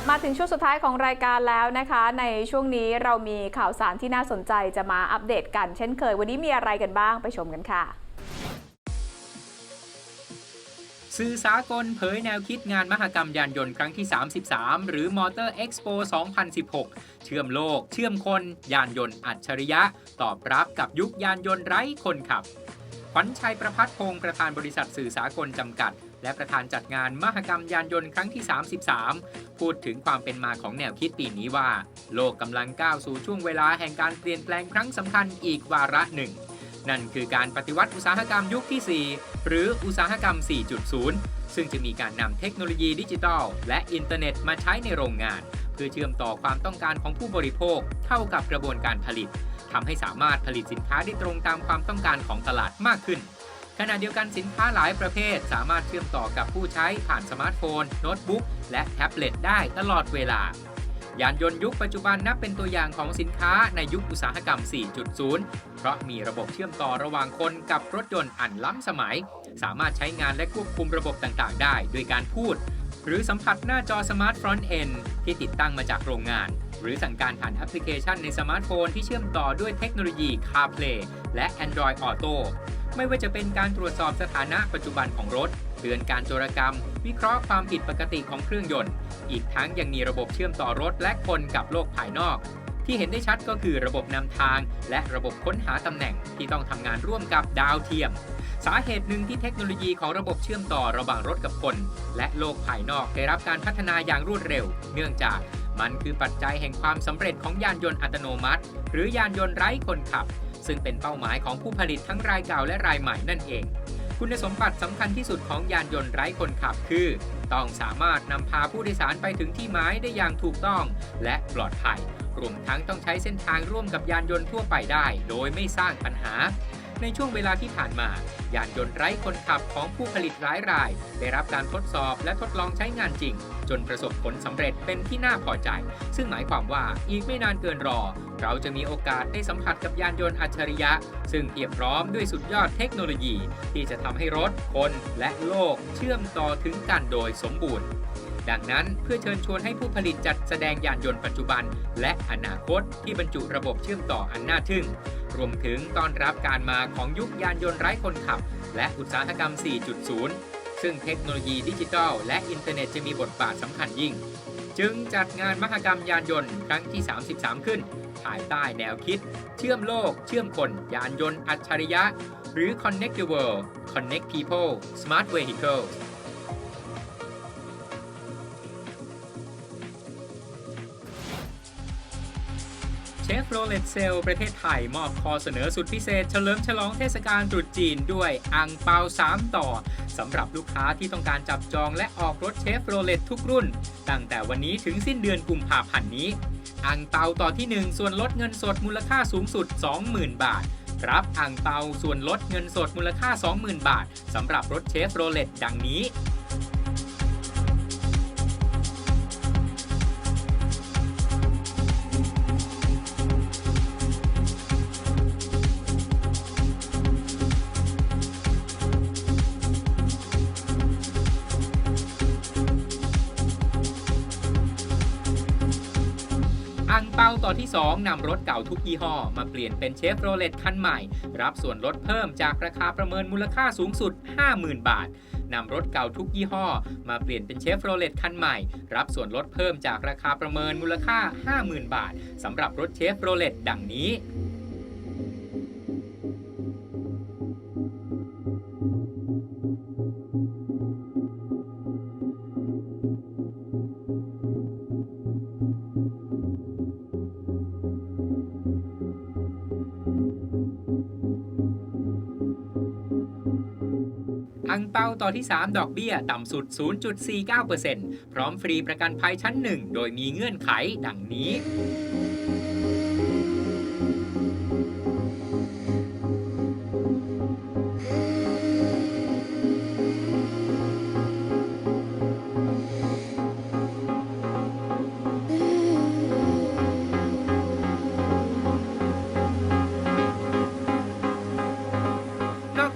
ลับมาถึงช่วงสุดท้ายของรายการแล้วนะคะ ในช่วงนี้เรามีข่าวสารที่น่าสนใจจะมาอัปเดตกัน เช่นเคย วันนี้มีอะไรกันบ้างไปชมกันค่ะ สื่อสากลเผยแนวคิดงานมหกรรมยานยนต์ครั้งที่ 33 หรือ Motor Expo 2016 เชื่อมโลก เชื่อมคน ยานยนต์อัจฉริยะ ตอบรับกับยุคยานยนต์ไร้คนขับขวัญชัยประพัฒพงศ์ประธานบริษัทสื่อสากลจำกัด และประธานจัดงานมหกรรมยานยนต์ครั้งที่ 33 พูดถึงความเป็นมาของแนวคิดปีนี้ว่า โลกกำลังก้าวสู่ช่วงเวลาแห่งการเปลี่ยนแปลงครั้งสำคัญอีกวาระหนึ่ง นั่นคือการปฏิวัติอุตสาหกรรมยุคที่ 4 หรืออุตสาหกรรม 4.0 ซึ่งจะมีการนำเทคโนโลยีดิจิทัล และอินเทอร์เน็ตมาใช้ในโรงงาน เพื่อเชื่อมต่อความต้องการของผู้บริโภค เข้ากับกระบวนการผลิตทำให้สามารถผลิตสินค้าได้ตรงตามความต้องการของตลาดมากขึ้น ขณะเดียวกันสินค้าหลายประเภท สามารถเชื่อมต่อกับผู้ใช้ผ่านสมาร์ทโฟน โน้ตบุ๊ก และแท็บเล็ตได้ตลอดเวลา ยานยนต์ยุคปัจจุบันนับเป็นตัวอย่างของสินค้าในยุคอุตสาหกรรม 4.0 เพราะมีระบบเชื่อมต่อระหว่างคนกับรถยนต์อันล้ำสมัย สามารถใช้งานและควบคุมระบบต่างๆ ได้ด้วยการพูด หรือสัมผัสหน้าจอสมาร์ทฟรอนต์เอนที่ติดตั้งมาจากโรงงานหรือสั่งการผ่านแอปพลิเคชันในสมาร์ทโฟนที่เชื่อมต่อด้วยเทคโนโลยี CarPlay และ Android Auto ไม่ว่าจะเป็นการตรวจสอบสถานะปัจจุบันของรถ เตือนการโจรกรรม วิเคราะห์ความผิดปกติของเครื่องยนต์ อีกทั้งยังมีระบบเชื่อมต่อรถและคนกับโลกภายนอก ที่เห็นได้ชัดก็คือระบบนำทาง และระบบค้นหาตำแหน่งที่ต้องทำงานร่วมกับดาวเทียม สาเหตุหนึ่งที่เทคโนโลยีของระบบเชื่อมต่อระหว่างรถกับคน และโลกภายนอกได้รับการพัฒนาอย่างรวดเร็ว เนื่องจากมันคือปัจจัยแห่งความสำเร็จของยานยนต์อัตโนมัติ หรือยานยนต์ไร้คนขับ ซึ่งเป็นเป้าหมายของผู้ผลิตทั้งรายเก่าและรายใหม่นั่นเอง คุณสมบัติสำคัญที่สุดของยานยนต์ไร้คนขับคือ ต้องสามารถนำพาผู้โดยสารไปถึงที่หมายได้อย่างถูกต้อง และปลอดภัยรวมทั้งต้องใช้เส้นทางร่วมกับยานยนต์ทั่วไปได้ โดยไม่สร้างปัญหา ในช่วงเวลาที่ผ่านมา ยานยนต์ไร้คนขับของผู้ผลิตหลายราย ได้รับการทดสอบและทดลองใช้งานจริง จนประสบผลสำเร็จเป็นที่น่าพอใจ ซึ่งหมายความว่าอีกไม่นานเกินรอ เราจะมีโอกาสได้สัมผัสกับยานยนต์อัจฉริยะ ซึ่งเพียบพร้อมด้วยสุดยอดเทคโนโลยี ที่จะทำให้รถ คนและโลก เชื่อมต่อถึงกันโดยสมบูรณ์ดังนั้นเพื่อเชิญชวนให้ผู้ผลิตจัดแสดงยานยนต์ปัจจุบัน และอนาคตที่บรรจุระบบเชื่อมต่ออันน่าทึ่ง รวมถึงต้อนรับการมาของยุคยานยนต์ไร้คนขับ และอุตสาหกรรม 4.0 ซึ่งเทคโนโลยีดิจิทัล และอินเทอร์เน็ตจะมีบทบาทสำคัญยิ่ง จึงจัดงานมหกรรมยานยนต์ครั้งที่ 33 ขึ้น ภายใต้แนวคิด เชื่อมโลก เชื่อมคน ยานยนต์อัจฉริยะ หรือ Connect the World Connect People Smart Vehicles ชฟโรเลตเซลประเทศไทย มอบข้อเสนอสุดพิเศษ เฉลิมฉลองเทศกาลตรุษจีนด้วยอังเปา 3 ต่อสำหรับลูกค้าที่ต้องการจับจองและออกรถเชฟโรเลตทุกรุ่น ตั้งแต่วันนี้ถึงสิ้นเดือนกุมภาพันธ์นี้อังเปาต่อที่ 1 ส่วนลดเงินสดมูลค่าสูงสุด 20,000 บาทรับอ่างเปาส่วนลดเงินสดมูลค่า 20,000 บาทสำหรับรถเชฟโรเลตดังนี้ อังเปาต่อที่ 2นำรถเก่าทุกยี่ห้อ มาเปลี่ยนเป็นเชฟโรเลตคันใหม่ รับส่วนลดเพิ่มจากราคาประเมินมูลค่าสูงสุด 50,000 บาทนำรถเก่าทุกยี่ห้อ มาเปลี่ยนเป็นเชฟโรเลตคันใหม่ รับส่วนลดเพิ่มจากราคาประเมินมูลค่า 50,000 บาทสำหรับรถเชฟโรเลตดังนี้ งเปาต่อที่ 3 ดอกเบี้ย ต่ำสุด 0.49%พร้อมฟรีประกันภัยชั้น 1 โดยมีเงื่อนไขดังนี้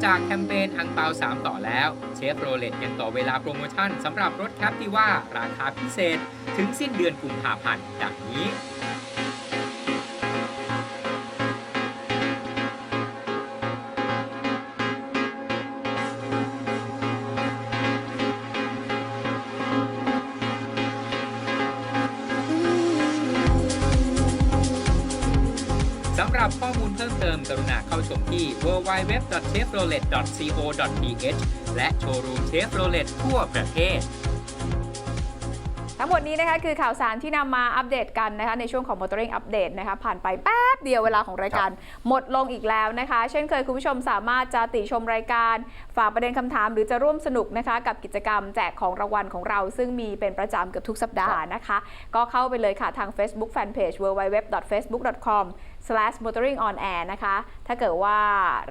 จากแคมเปญอังเปา 3 ต่อแล้ว เชฟโรเลตยังต่อเวลาโปรโมชั่นสำหรับรถแคปที่ว่าราคาพิเศษถึงสิ้นเดือนกุมภาพันธ์ดังนี้ รับข้อมูลเพิ่มเติมกรุณาเข้าชมที่ www.chevrolet.co.th และโชว์รูมเชฟโรเลตทั่วประเทศ ทั้งหมดนี้นะคะคือข่าวสารที่นำมาอัปเดตกันนะคะในช่วงของ Motoring Update นะคะผ่านไปแป๊บเดียวเวลาของรายการหมดลงอีกแล้วนะคะ เช่นเคยคุณผู้ชมสามารถจะติชมรายการ ฝากประเด็นคำถามหรือจะร่วมสนุกนะคะ กับกิจกรรมแจกของรางวัลของเรา ซึ่งมีเป็นประจำเกือบทุกสัปดาห์นะคะ ก็เข้าไปเลยค่ะทาง Facebook Fanpage www.facebook.com motoringonair นะคะ ถ้าเกิดว่า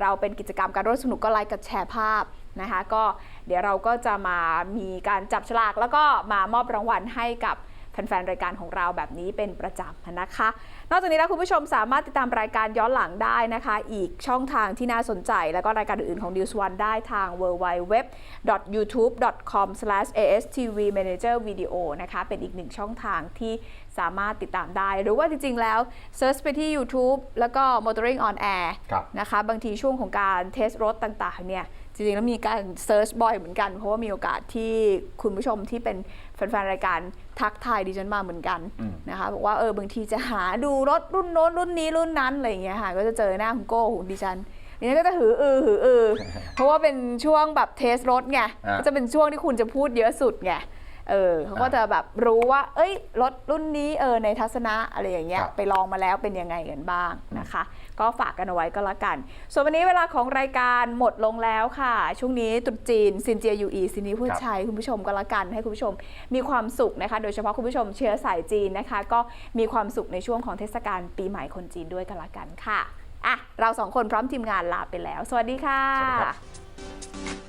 เราเป็นกิจกรรมการร่วมสนุกก็ไลค์กับแชร์ภาพ นะคะก็เดี๋ยวเราก็จะมามีการจับฉลากแล้วก็มามอบรางวัลให้กับแฟนๆ รายการของเราแบบนี้เป็นประจำนะคะ นอกจากนี้แล้วคุณผู้ชมสามารถติดตามรายการย้อนหลังได้นะคะ อีกช่องทางที่น่าสนใจ แล้วก็รายการอื่นๆ ของ News One ได้ทาง www.youtube.com/astvmanagervideo นะคะ เป็นอีกหนึ่งช่องทางที่สามารถติดตามได้ หรือว่าจริงๆ แล้วเซิร์ชไปที่ YouTube แล้วก็ Motoring on Air ครับนะคะ บางทีช่วงของการเทสรถต่างๆ เนี่ยจ ริงๆ แล้วมีการเซิร์ชบ่อยเหมือนกัน เพราะว่ามีโอกาสที่คุณผู้ชมที่เป็นแฟนๆ รายการทักทายดิฉันมาเหมือนกันอืมนะคะบอกว่าเออบางทีจะหาดูรถรุ่นโน้นรุ่นนี้รุ่นนั้นอะไรอย่างเงี้ยค่ะก็จะเจอหน้าคุณโก้ของดิฉันดิฉันก็จะหืออือหืออือเพราะว่าเป็นช่วงแบบเทสรถไงอ่าก็จะเป็นช่วงที่คุณจะพูดเยอะสุดไงเออเขาก็จะแบบรู้ว่า เอ้ยรถรุ่นนี้เออในทัศนะอะไรอย่างเงี้ยครับไปลองมาแล้วเป็นยังไงกันบ้างนะคะ ก็ฝากกันเอาไว้ก็แล้วกัน ส่วนวันนี้เวลาของรายการหมดลงแล้วค่ะ ช่วงนี้ตรุษจีนซินเจียยูอีซินีพูดชัยคุณผู้ชมก็แล้วกัน ให้คุณผู้ชมมีความสุขนะคะ โดยเฉพาะคุณผู้ชมเชื้อสายจีนนะคะ ก็มีความสุขในช่วงของเทศกาลปีใหม่คนจีนด้วยกันละกันค่ะอะเราสองคนพร้อมทีมงานลาไปแล้ว สวัสดีค่ะสวัสดีครับ